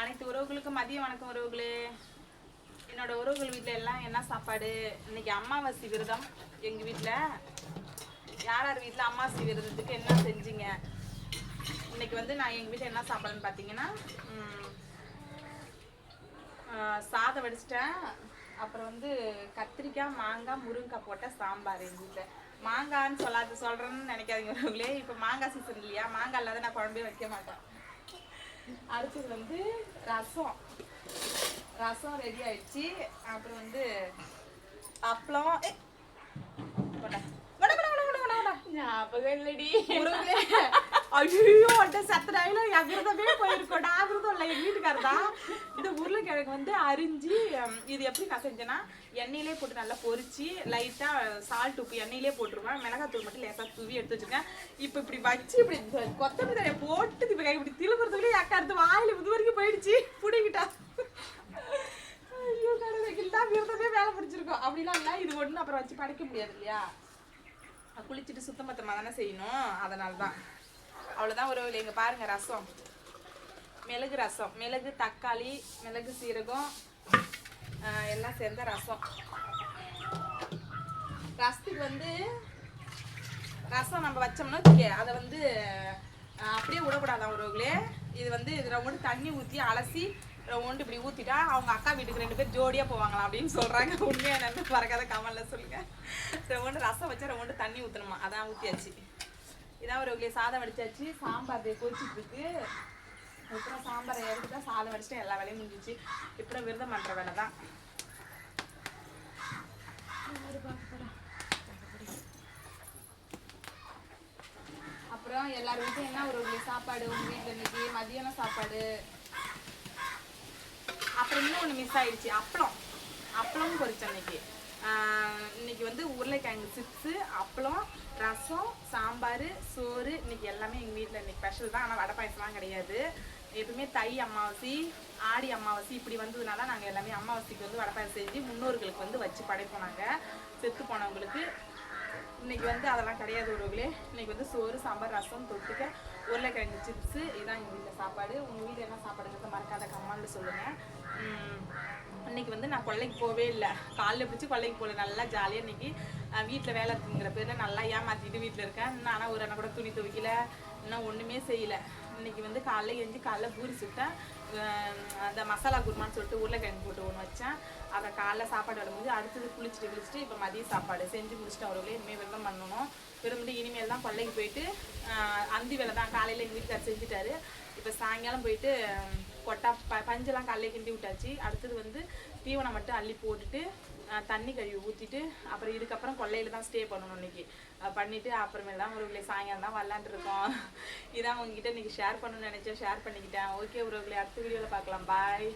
அனைத்து உறவுகளுக்கும் மதிய வணக்கம் உறவுகளே. என்னோட உறவுகள் வீட்டில் எல்லாம் என்ன சாப்பாடு? இன்னைக்கு அம்மாவாசி விரதம். எங்கள் வீட்டில் யார் யார் வீட்டில் அம்மாவாசி விரதத்துக்கு என்ன செஞ்சீங்க? இன்னைக்கு வந்து நான் எங்கள் வீட்டில் என்ன சாப்பாடுன்னு பார்த்தீங்கன்னா சாதம் வடிச்சிட்டேன். அப்புறம் வந்து கத்திரிக்காய் மாங்காய் முருங்கைக்காய் போட்ட சாம்பார் எங்கள் வீட்டில் மாங்கான்னு சொல்லாத சொல்கிறேன்னு நினைக்காதீங்க உறவுகளே. இப்போ மாங்காய் சீசன் இல்லையா? மாங்காய் இல்லாத நான் குழம்பே வைக்க மாட்டேன். அடுத்தது வந்து ரசம். ரசம் ரெடி ஆயிடுச்சு. அப்புறம் வந்து அப்பளம். ஞாபகம் இல்லடி. ஐயோ அந்த சத்துனாயில என் விரதமே போயிருக்கோம். இல்லை எங்க வீட்டுக்காரர் தான். இந்த உருளைக்கிழங்கு வந்து அரிஞ்சு இது எப்படி நான் செஞ்சேன்னா எண்ணெயிலே போட்டு நல்லா பொரிச்சு லைட்டா சால்ட் உப்பு எண்ணெயிலே போட்டுருவேன். மிளகாத்தூள் மட்டும் லேசா தூவி எடுத்து வச்சிருக்கேன். இப்போ இப்படி வச்சு இப்படி கொத்தமல்லி போட்டு இப்ப இப்படி திருப்புறதுக்குள்ளே அக்கா எடுத்து வாயில இது வரைக்கும் போயிடுச்சு புடிக்கிட்டா ஐயோ கடவுளே தான் விரதமே வேலை அப்படிலாம் இல்லை. இது ஒண்ணு அப்புறம் வச்சு படைக்க முடியாது இல்லையா? குளிச்சுட்டு சுத்தம் பத்தமாக தானே செய்யணும். அதனால தான் அவ்வளோதான் ஒரு இங்கே பாருங்க ரசம். மிளகு ரசம். மிளகு தக்காளி மிளகு சீரகம் எல்லாம் சேர்ந்த ரசம். ரசத்துக்கு வந்து ரசம் நம்ம வச்சோம்னா வச்சுக்க அதை வந்து அப்படியே விடக்கூடாதான் உறவுகளே இது வந்து இதில் ரவுண்டு தண்ணி ஊற்றி அலசி ரவுண்டு இப்படி ஊற்றிட்டா அவங்க அக்கா வீட்டுக்கு ரெண்டு பேர் ஜோடியாக போவாங்களாம் அப்படின்னு சொல்கிறாங்க உண்மையாக என்னன்னு பறக்காத கமலில் சொல்லுங்க. ரவுண்டு ரசம் வச்சா ரவுண்டு தண்ணி ஊற்றணுமா அதான் ஊற்றியாச்சு இதான் ஒரு சாதம் வடிச்சாச்சு. சாம்பார் கொதிச்சிட்டு இருக்கு. அப்புறம் சாம்பாரை எடுத்துட்டா சாதம் வடிச்சுட்டு எல்லா வேலையும் முடிஞ்சிச்சு. இப்போ விரதம் பண்ணுற வேலை தான். அப்புறம் எல்லார் வீட்லையும் என்ன ஒரு சாப்பாடு? உங்க வீட்டில் இன்னைக்கு மதியானம் சாப்பாடு? ஒன்று மிஸ் ஆயிடுச்சு. அப்பளம். அப்பளமும் பொரிச்சேன் இன்னைக்கு இன்னைக்கு வந்து உருளைக்கிழங்கு சிப்ஸு அப்பளம் ரசம் சாம்பார் சோறு. இன்னைக்கு எல்லாமே எங்கள் வீட்டில் இன்னைக்கு ஸ்பெஷல் தான். ஆனால் வடை பாயசம்லாம் கிடையாது. எப்பவுமே தை அமாவாசை ஆடி அமாவாசை இப்படி வந்ததுனால நாங்கள் எல்லாமே அமாவாசைக்கு வந்து வடை பாயசம் செஞ்சு முன்னோர்களுக்கு வந்து வச்சு படைப்போம் நாங்கள் செத்து போனவங்களுக்கு. இன்னைக்கு வந்து அதெல்லாம் கிடையாது உறவுகளே. இன்னைக்கு வந்து சோறு சாம்பார் ரசம் தொட்டுக்க உருளைக்கிழங்கு சிப்ஸு இதான் எங்கள் வீட்டில் சாப்பாடு. உங்கள் வீட்டில் என்ன சாப்பாடுங்கிறத மறக்காத கமெண்ட்ல சொல்லுங்கள் இன்னைக்கு வந்து நான் கொல்லைக்கு போகவே இல்லை. காலைல பிடிச்சி கொள்ளைக்கு போகல நல்லா ஜாலியாக இன்னைக்கு வீட்டில் வேலை இருக்குங்கிற பேரில் நல்லா ஏமாற்றிட்டு வீட்டில் இருக்கேன். இன்னும் ஆனால் ஒரு அண்ணா கூட துணி துவைக்கல. இன்னும் ஒன்றுமே செய்யலை. இன்னைக்கு வந்து காலைல எஞ்சி காலைல பூரி சுட்டேன். அந்த மசாலா குருமான்னு சொல்லிட்டு உருளைக்கிழங்கு போட்டு ஒன்று வச்சேன். அதை காலைல சாப்பாடு வரும்போது அடுத்தது குளிச்சுட்டு குளிச்சுட்டு இப்போ மதிய சாப்பாடு. செஞ்சு முடிச்சுட்டு அவர்களே இனிமேல் விரதம் பண்ணணும். விரும்பிட்டு இனிமேல் தான் கொல்லைக்கு போயிட்டு அந்தி வேலை தான் காலையில் எங்கள் வீட்டுக்கார் செஞ்சுட்டாரு. இப்போ சாயங்காலம் போயிட்டு கொட்டா ப பஞ்செல்லாம் காலையில் கிண்டி விட்டாச்சு. அடுத்தது வந்து தீவனம் மட்டும் அள்ளி போட்டுட்டு தண்ணி கழுவி ஊற்றிட்டு அப்புறம் இதுக்கப்புறம் கொல்லையில் தான் ஸ்டே பண்ணணும் இன்னைக்கு. பண்ணிவிட்டு பண்ணிட்டு தான் ஒரு சாயங்காலம் தான் வரலான்ட்டு இருக்கோம். இதான் உங்ககிட்ட இன்னைக்கு ஷேர் பண்ணணும்னு நினச்சேன். ஷேர் பண்ணிக்கிட்டேன். ஓகே உறவுகளை அடுத்த வீடியோவில் பார்க்கலாம். பாய்